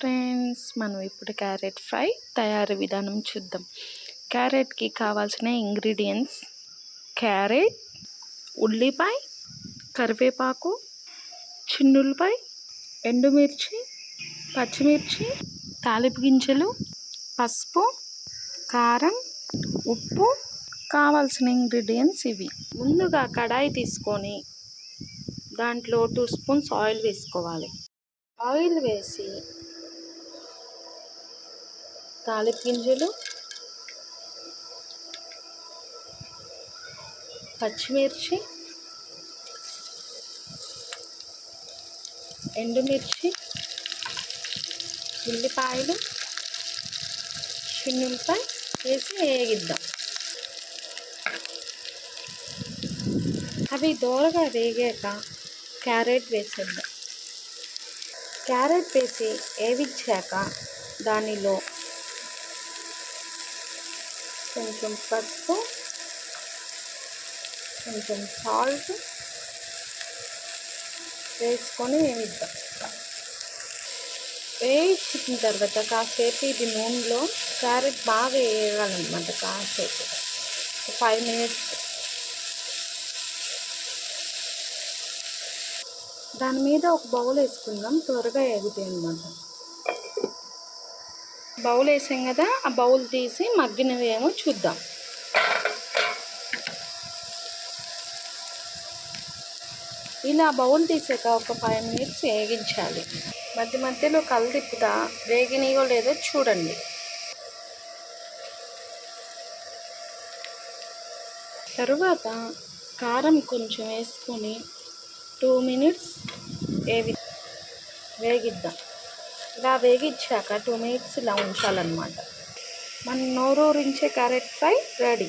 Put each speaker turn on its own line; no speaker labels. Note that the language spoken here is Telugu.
ఫ్రెండ్స్ మనం ఇప్పుడు క్యారెట్ ఫ్రై తయారీ విధానం చూద్దాం. క్యారెట్కి కావాల్సిన ఇంగ్రీడియంట్స్ క్యారెట్ ఉల్లిపాయ కరివేపాకు చిన్నులపాయ ఎండుమిర్చి పచ్చిమిర్చి తాలింపు గింజలు పసుపు కారం ఉప్పు కావాల్సిన ఇంగ్రీడియంట్స్ ఇవి. ముందుగా కడాయి తీసుకొని దాంట్లో టూ స్పూన్స్ ఆయిల్ వేసుకోవాలి. ఆయిల్ వేసి తాలింపు గింజలు పచ్చిమిర్చి ఎండుమిర్చి ఉల్లిపాయలు చిన్నులపాయ వేసి వేగిద్దాం. అవి దోరగా వేగాక క్యారెట్ వేసేద్దాం. క్యారెట్ వేసి వేయించాక దానిలో కొంచెం పసుపు కొంచెం సాల్ట్ వేసుకొని వేయిద్దాం వేయించిన తర్వాత కాసేపు ఇది నూనెలో క్యారెట్ బాగా వేయాలన్నమాట కాసేపు. ఫైవ్ మినిట్స్ దాని మీద ఒక బౌల్ వేసుకుందాం త్వరగా ఎగుతాయి అనమాట బౌల్ వేసాం కదా ఆ బౌల్ తీసి మగ్గినవేమో చూద్దాం. ఇలా బౌల్ తీసాక ఒక ఫైవ్ మినిట్స్ వేగించాలి. మధ్య మధ్యలో కళ్ళు తిప్పుతా వేగినాయో లేదో చూడండి. తరువాత కారం కొంచెం వేసుకొని టూ మినిట్స్ వేగి వేగిద్దాం. ఇలా వేగించాక టూ మినిట్స్ ఇలా ఉంచాలన్నమాట. మన నోరూరించే క్యారెట్ ఫ్రై రెడీ.